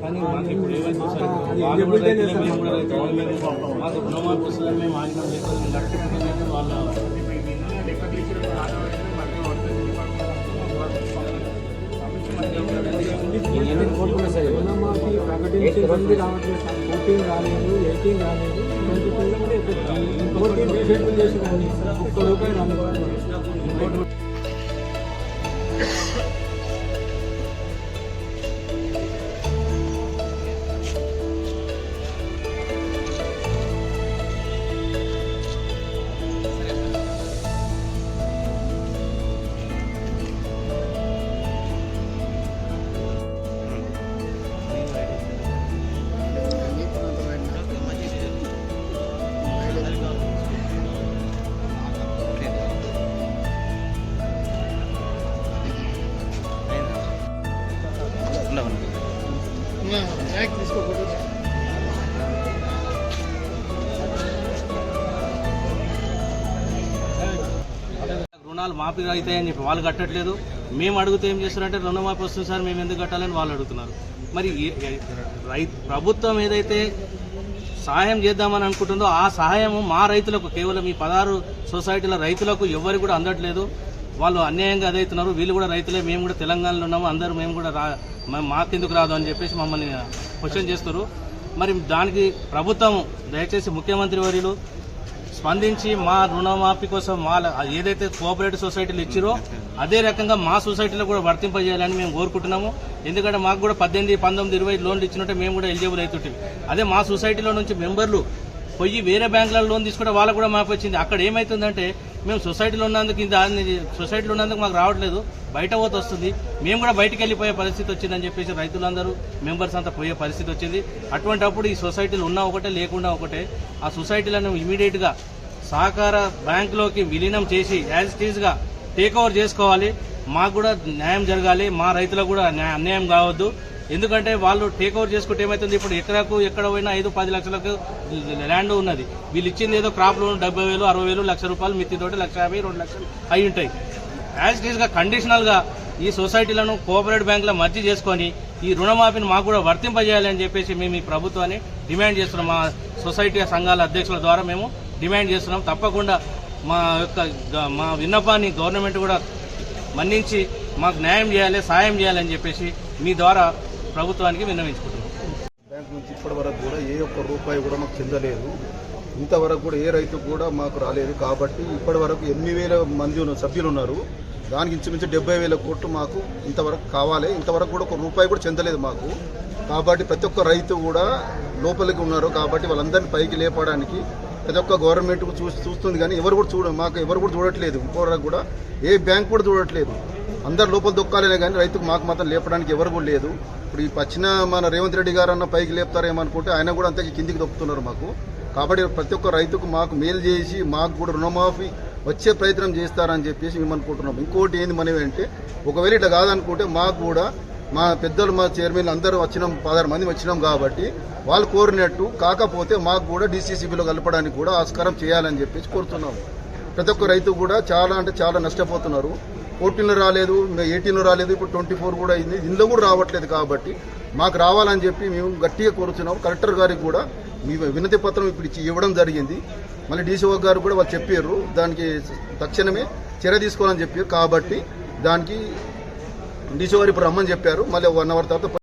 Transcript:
కానీ ఇప్పుడు ఏమైతే సార్? వాళ్ళు కూడా రైతులే, మేము కూడా రైతులే. మాకు రుణమాఫీ వస్తుందని మేము ఆగినాం మేము కట్టుకుంటున్నాం వాళ్ళ? రుణమాఫీ ప్రకటించింది రావట్లేదు. సార్ ఫోర్టీన్ రాలేదు ఎయిటీన్ రాలేదు. ట్వంటీ టూలో కూడా ఫోర్టీన్ రీషెడ్యూల్ చేసి కానీ ఒక్క రూపాయి రాలేదు. రుణాలు మాఫీ అవుతాయని చెప్పి వాళ్ళు కట్టట్లేదు. మేము అడిగితే ఏం చేస్తున్నారంటే రుణమాఫీ వస్తుంది సార్ మేము ఎందుకు కట్టాలని వాళ్ళు అడుగుతున్నారు. మరి రైతు ప్రభుత్వం ఏదైతే సహాయం చేద్దామని అనుకుంటుందో ఆ సహాయం మా రైతులకు కేవలం ఈ పదహారు సొసైటీల రైతులకు ఎవరికి కూడా అందట్లేదు. వాళ్ళు అన్యాయంగా అదవుతున్నారు వీళ్ళు కూడా రైతులే మేము కూడా తెలంగాణలో ఉన్నాము. అందరూ మేము కూడా రా మాకెందుకు రాదు అని చెప్పేసి మమ్మల్ని క్వశ్చన్ చేస్తారు మరి దానికి ప్రభుత్వం దయచేసి ముఖ్యమంత్రి వర్యులు స్పందించి మా రుణమాఫీ కోసం మా ఏదైతే కోఆపరేటివ్ సొసైటీలు ఇచ్చిరో అదే రకంగా మా సొసైటీలో కూడా వర్తింపజేయాలని మేము కోరుకుంటున్నాము. ఎందుకంటే మాకు కూడా పద్దెనిమిది పంతొమ్మిది ఇరవై లోన్లు ఇచ్చినట్టే మేము కూడా ఎలిజిబుల్ అవుతుంటాం అదే మా సొసైటీలో నుంచి మెంబర్లు పోయి వేరే బ్యాంకులలో లోన్ తీసుకుంటే వాళ్ళకు కూడా మాకు వచ్చింది. అక్కడ ఏమవుతుందంటే మేము సొసైటీలో ఉన్నందుకు ఇంత సొసైటీలో ఉన్నందుకు మాకు రావట్లేదు. బయట పోతే వస్తుంది. మేము కూడా బయటకు వెళ్ళిపోయే పరిస్థితి వచ్చిందని చెప్పేసి రైతులందరూ మెంబర్స్ అంతా పోయే పరిస్థితి వచ్చింది. అటువంటి అప్పుడు ఈ సొసైటీలు ఉన్నా ఒకటే లేకుండా ఒకటే ఆ సొసైటీలను ఇమీడియట్గా సహకార బ్యాంకులోకి విలీనం చేసి యాజ్ టీజ్గా టేక్ ఓవర్ చేసుకోవాలి. మాకు కూడా న్యాయం జరగాలి. మా రైతులకు కూడా న్యాయ- అన్యాయం కావద్దు. ఎందుకంటే వాళ్ళు టేక్ ఓవర్ చేసుకుంటే ఏమైతుంది? ఇప్పుడు ఎకరాకు ఎక్కడ పోయినా ఐదు పది లక్షలకు ల్యాండ్ ఉన్నది. వీళ్ళు ఇచ్చింది ఏదో క్రాప్ లోన్ డెబ్బై వేలు అరవై వేలు లక్ష రూపాయలు మిత్తితోటి లక్ష యాభై రెండు లక్షలు అయి ఉంటాయి. యాజ్ ఇట్ కండిషనల్గా ఈ సొసైటీలను కోఆపరేటివ్ బ్యాంకులో మర్జీ చేసుకొని ఈ రుణమాఫీని మాకు కూడా వర్తింపజేయాలని చెప్పేసి మేము ఈ ప్రభుత్వాన్ని డిమాండ్ చేస్తున్నాం. మా సొసైటీ సంఘాల అధ్యక్షుల ద్వారా మేము డిమాండ్ చేస్తున్నాం. తప్పకుండా మా యొక్క మా విన్నపాన్ని గవర్నమెంట్ కూడా మన్నించి మాకు న్యాయం చేయాలి సాయం చేయాలని చెప్పేసి మీ ద్వారా ప్రభుత్వానికి విన్నవించుకుంటున్నాం. బ్యాంక్ నుంచి ఇప్పటి వరకు కూడా ఏ ఒక్క రూపాయి కూడా మాకు చెందలేదు. ఇంతవరకు కూడా ఏ రైతు కూడా మాకు రాలేదు. కాబట్టి ఇప్పటి వరకు ఎనిమిది వేల మంది సభ్యులు ఉన్నారు. దానికి ఇంచుమించు డెబ్బై వేల కోట్లు మాకు ఇంతవరకు కావాలి. ఇంతవరకు కూడా ఒక రూపాయి కూడా చెందలేదు మాకు. కాబట్టి ప్రతి ఒక్క రైతు కూడా లోపలికి ఉన్నారు. కాబట్టి వాళ్ళందరినీ పైకి లేపడానికి ప్రతి ఒక్క గవర్నమెంట్ చూసి చూస్తుంది కానీ ఎవరు కూడా చూడ మాకు ఎవరు కూడా చూడట్లేదు. ఇంకోవరకు కూడా ఏ బ్యాంక్ కూడా చూడట్లేదు. అందరు లోపల దొక్కాలే కానీ రైతుకు మాకు మాత్రం లేపడానికి ఎవరు కూడా లేదు. ఇప్పుడు ఈ పచ్చిన మన రేవంత్ రెడ్డి గారు అన్న పైకి లేపుతారేమనుకుంటే ఆయన కూడా అంతకి కిందికి దొక్కుతున్నారు మాకు. కాబట్టి ప్రతి ఒక్క రైతుకు మాకు మేలు చేసి మాకు కూడా రుణమాఫీ వచ్చే ప్రయత్నం చేస్తారని చెప్పేసి మేము అనుకుంటున్నాం. ఇంకోటి ఏంది మనవి అంటే ఒకవేళ ఇట్లా కాదనుకుంటే మాకు కూడా మా పెద్దలు మా చైర్మన్ అందరూ వచ్చినాం పదహారు మంది వచ్చినాం కాబట్టి వాళ్ళు కోరినట్టు కాకపోతే మాకు కూడా డీసీసీబీలో కలపడానికి కూడా ఆస్కారం చేయాలని చెప్పేసి కోరుతున్నాం. ప్రతి ఒక్క రైతు కూడా చాలా అంటే చాలా నష్టపోతున్నారు. ఫోర్టీన్లో రాలేదు ఎయిటీన్లో రాలేదు ఇప్పుడు ట్వంటీ ఫోర్ కూడా అయింది. ఇందులో కూడా రావట్లేదు కాబట్టి మాకు రావాలని చెప్పి మేము గట్టిగా కోరుతున్నాం. కలెక్టర్ గారికి కూడా మీ వినతి పత్రం ఇప్పుడు ఇచ్చి ఇవ్వడం జరిగింది. మళ్ళీ డీసీఓ గారు కూడా వాళ్ళు చెప్పారు దానికి తక్షణమే చర్య తీసుకోవాలని చెప్పారు. కాబట్టి దానికి డీసీఓ గారు ఇప్పుడు రమ్మని చెప్పారు. మళ్ళీ వన్ అవర్ తర్వాత